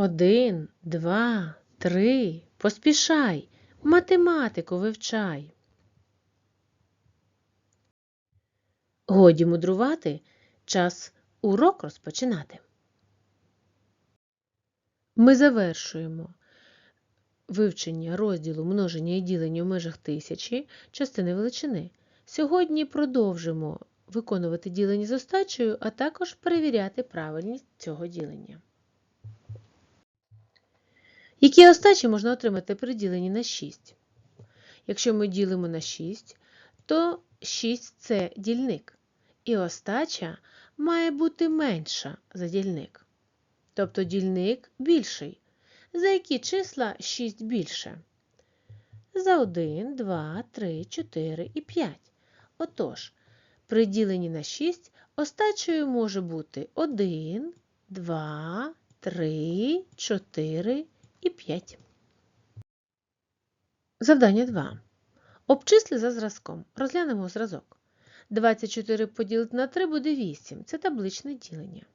Один, два, три. Поспішай. Математику вивчай. Годі мудрувати, час урок розпочинати. Ми завершуємо вивчення розділу множення і ділення у межах тисячі частини величини. Сьогодні продовжимо виконувати ділення з остачею, а також перевіряти правильність цього ділення. Які остачі можна отримати при діленні на 6? Якщо ми ділимо на 6, то 6 це дільник. І остача має бути менша за дільник. Тобто дільник більший. За які числа 6 більше? За 1, 2, 3, 4 і 5. Отож, при діленні на 6 остачею може бути 1, 2, 3, 4 і 5. Завдання 2. Обчисли за зразком. Розглянемо зразок. 24 поділити на 3 буде 8. Це табличне ділення.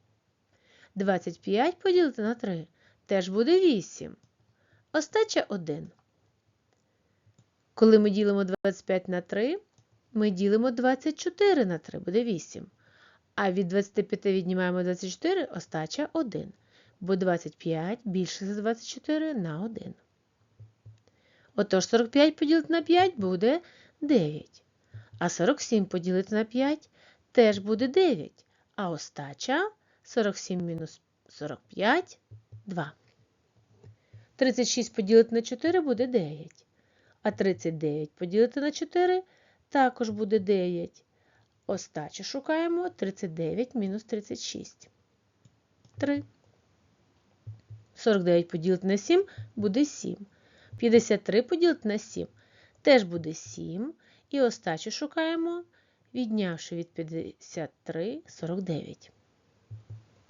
25 поділити на 3 теж буде 8. Остача 1. Коли ми ділимо 25 на 3, ми ділимо 24 на 3, буде 8. А від 25 віднімаємо 24, остача 1. Бо 25 більше за 24 на 1. Отож 45 поділити на 5 буде 9. А 47 поділити на 5 теж буде 9. А остача 47 мінус 45 2. 36 поділити на 4 буде 9. А 39 поділити на 4 також буде 9. Остачу шукаємо 39 мінус 36. 3. 49 поділити на 7 буде 7. 53 поділити на 7 теж буде 7. І остачу шукаємо, віднявши від 53 49.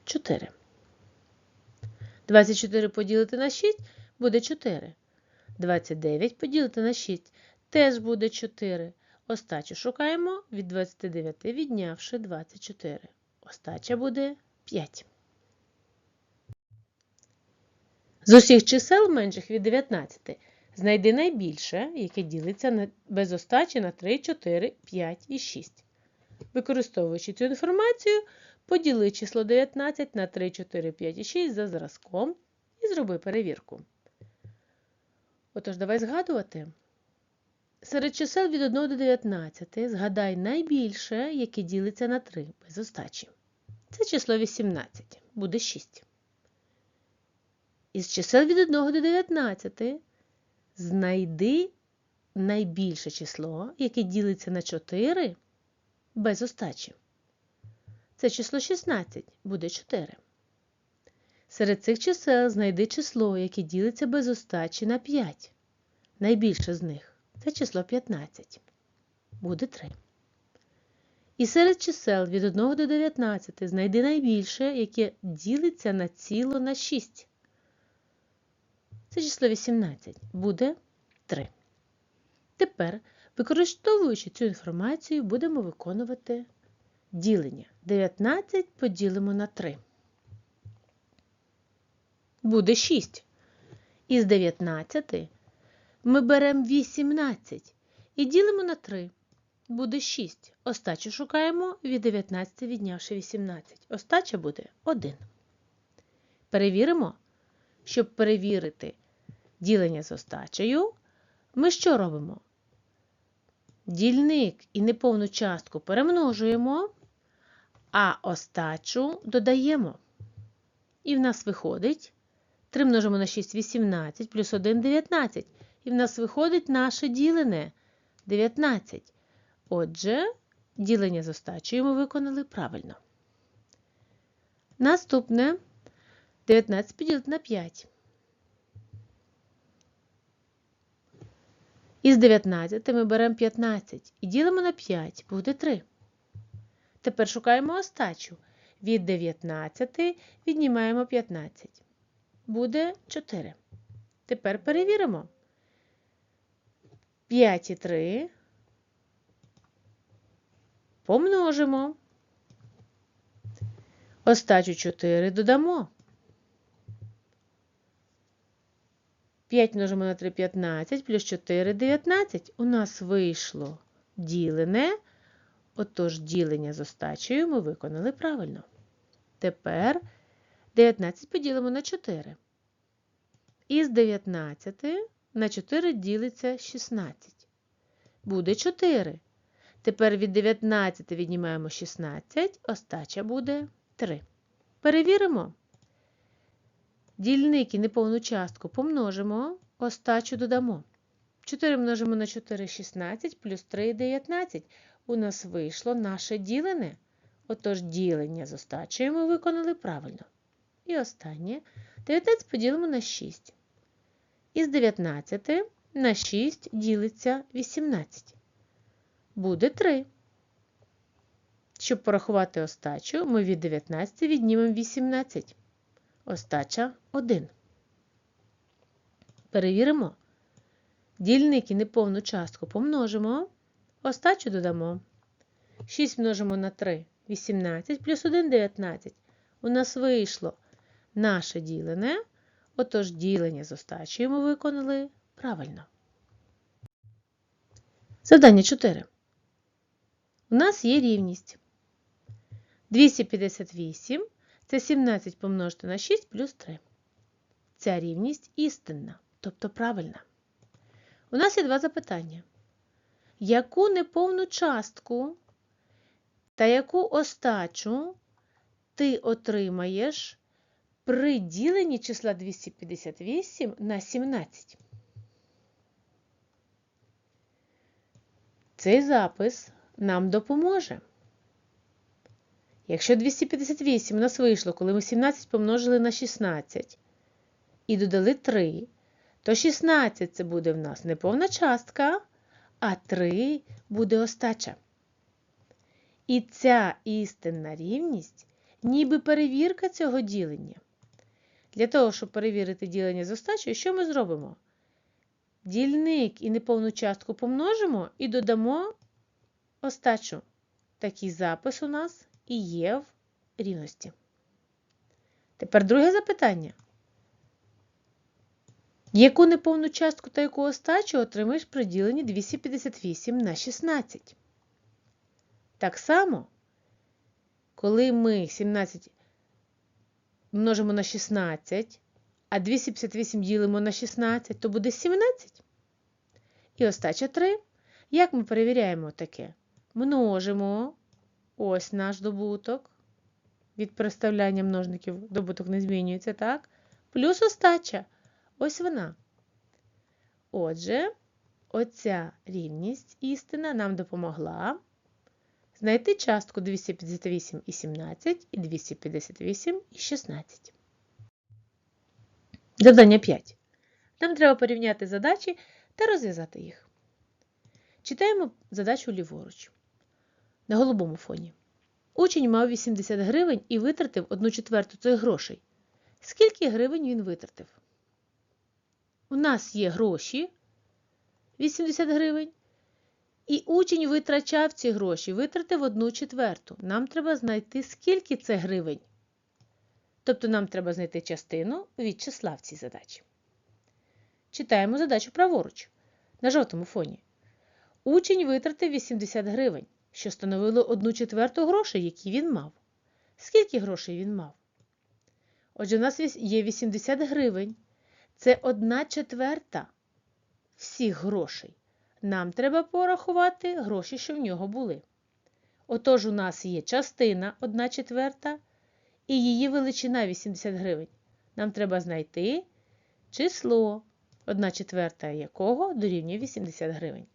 4. 24 поділити на 6 буде 4. 29 поділити на 6 теж буде 4. Остачу шукаємо від 29, віднявши 24. Остача буде 5. З усіх чисел менших від 19 знайди найбільше, яке ділиться без остачі на 3, 4, 5 і 6. Використовуючи цю інформацію, поділи число 19 на 3, 4, 5 і 6 за зразком і зроби перевірку. Отож, давай згадувати. Серед чисел від 1 до 19 згадай найбільше, яке ділиться на 3 без остачі. Це число 18, буде 6. Із чисел від 1 до 19 знайди найбільше число, яке ділиться на 4 без остачі. Це число 16 буде 4. Серед цих чисел знайди число, яке ділиться без остачі на 5. Найбільше з них це число 15. Буде 3. І серед чисел від 1 до 19 знайди найбільше, яке ділиться на ціло на 6. Це число 18. Буде 3. Тепер, використовуючи цю інформацію, будемо виконувати ділення. 19 поділимо на 3. Буде 6. Із 19 ми беремо 18 і ділимо на 3. Буде 6. Остачу шукаємо від 19 віднявши 18. Остача буде 1. Перевіримо. Щоб перевірити ділення з остачею, ми що робимо? Дільник і неповну частку перемножуємо, а остачу додаємо. І в нас виходить 3 множимо на 6 18 плюс 1 19. І в нас виходить наше ділене 19. Отже, ділення з остачею ми виконали правильно. Наступне 19 поділити на 5. Із 19 ми беремо 15 і ділимо на 5, буде 3. Тепер шукаємо остачу. Від 19 віднімаємо 15. Буде 4. Тепер перевіримо. 5 і 3 помножимо. Остачу 4 додамо. 5 множимо на 3 15, плюс 4 19. У нас вийшло ділене. Отож, ділення з остачею ми виконали правильно. Тепер 19 поділимо на 4. Із 19 на 4 ділиться 16. Буде 4. Тепер від 19 віднімаємо 16, остача буде 3. Перевіримо. Дільник і неповну частку помножимо, остачу додамо. 4 множимо на 4 16, плюс 3 19. У нас вийшло наше ділене. Отож, ділення з остачею ми виконали правильно. І останнє 19 поділимо на 6. Із 19 на 6 ділиться 18. Буде 3. Щоб порахувати остачу, ми від 19 віднімемо 18. Остача 1. Перевіримо. Дільник і неповну частку помножимо. Остачу додамо. 6 множимо на 3 18 плюс 1 19. У нас вийшло наше ділене. Отож, ділення з остачею ми виконали правильно. Завдання 4. У нас є рівність. 258 це 17 помножити на 6 плюс 3. Ця рівність істинна, тобто правильна. У нас є два запитання. Яку неповну частку та яку остачу ти отримаєш при діленні числа 258 на 17? Цей запис нам допоможе. Якщо 258 у нас вийшло, коли ми 17 помножили на 16 і додали 3, то 16 це буде в нас неповна частка, а 3 буде остача. І ця істинна рівність ніби перевірка цього ділення. Для того, щоб перевірити ділення з остачею, що ми зробимо? Дільник і неповну частку помножимо і додамо остачу. Такий запис у нас і є в рівності. Тепер друге запитання. Яку неповну частку та яку остачу отримаєш при діленні 258 на 16? Так само, коли ми 17 множимо на 16, а 258 ділимо на 16, то буде 17. І остача 3. Як ми перевіряємо таке? Множимо ось наш добуток. Від переставляння множників добуток не змінюється, так? Плюс остача. Ось вона. Отже, оця рівність істина нам допомогла знайти частку 258 і 17 і 258 і 16. Завдання 5. Нам треба порівняти задачі та розв'язати їх. Читаємо задачу ліворуч. На голубому фоні. Учень мав 80 гривень і витратив 1 четверту цих грошей. Скільки гривень він витратив? У нас є гроші 80 гривень. І учень витрачав ці гроші, витратив 1 четверту. Нам треба знайти, скільки це гривень. Тобто нам треба знайти частину від числа в цій задачі. Читаємо задачу праворуч. На жовтому фоні. Учень витратив 80 гривень, що становило 1 четверту грошей, які він мав. Скільки грошей він мав? Отже, у нас є 80 гривень. Це 1 четверта всіх грошей. Нам треба порахувати гроші, що в нього були. Отож, у нас є частина 1 четверта і її величина 80 гривень. Нам треба знайти число 1 четверта якого дорівнює 80 гривень.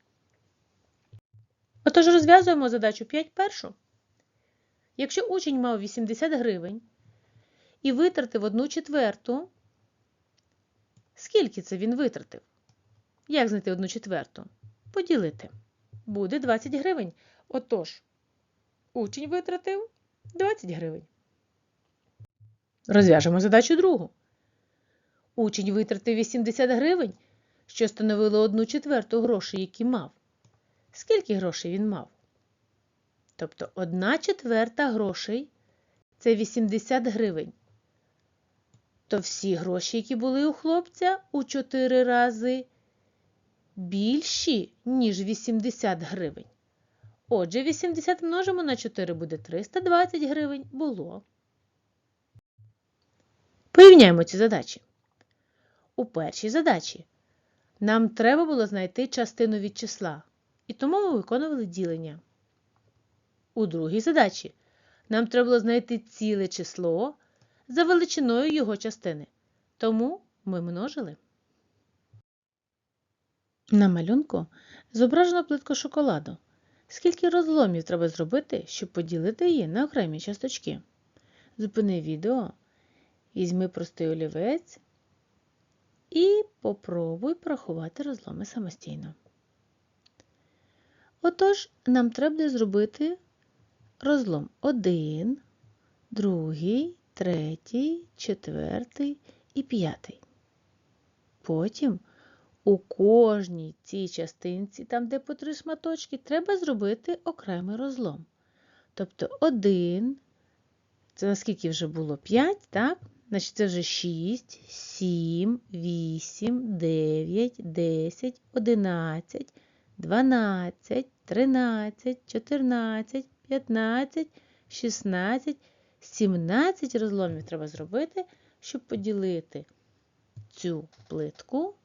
Отож, розв'язуємо задачу 5 першу. Якщо учень мав 80 гривень і витратив 1 четверту, скільки це він витратив? Як знайти 1 четверту? Поділити. Буде 20 гривень. Отож, учень витратив 20 гривень. Розв'яжемо задачу другу. Учень витратив 80 гривень, що становило 1 четверту грошей, які мав. Скільки грошей він мав? Тобто 1 четверта грошей це 80 гривень. то всі гроші, які були у хлопця, у 4 рази більші, ніж 80 гривень. Отже, 80 множимо на 4 буде 320 гривень було. Порівняємо ці задачі. У першій задачі нам треба було знайти частину від числа, і тому ми виконували ділення. У другій задачі нам треба було знайти ціле число за величиною його частини, тому ми множили. На малюнку зображено плитку шоколаду. Скільки розломів треба зробити, щоб поділити її на окремі часточки? Зупини відео, візьми простий олівець і попробуй порахувати розломи самостійно. Отож, нам треба зробити розлом 1, другий, третій, четвертий і п'ятий. Потім у кожній цій частинці, там де по три шматочки, треба зробити окремий розлом. Тобто 1, це наскільки вже було 5, так? Значить, це вже 6, 7, 8, 9, 10, 11, 12, 13, 14, 15, 16, 17 розломів треба зробити, щоб поділити цю плитку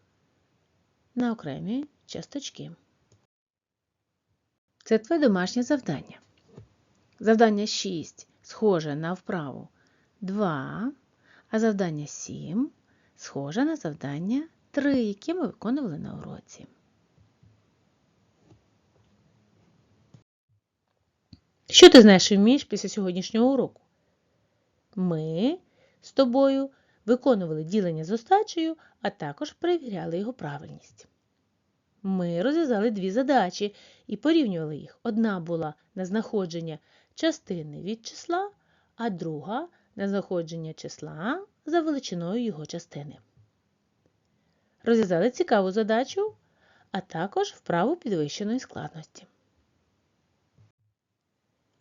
на окремі часточки. Це твоє домашнє завдання. Завдання 6 схоже на вправу 2, а завдання 7 схоже на завдання 3, яке ми виконували на уроці. Що ти знаєш і вмієш після сьогоднішнього уроку? Ми з тобою виконували ділення з остачею, а також перевіряли його правильність. Ми розв'язали дві задачі і порівнювали їх. Одна була на знаходження частини від числа, а друга на знаходження числа за величиною його частини. Розв'язали цікаву задачу, а також вправу підвищеної складності.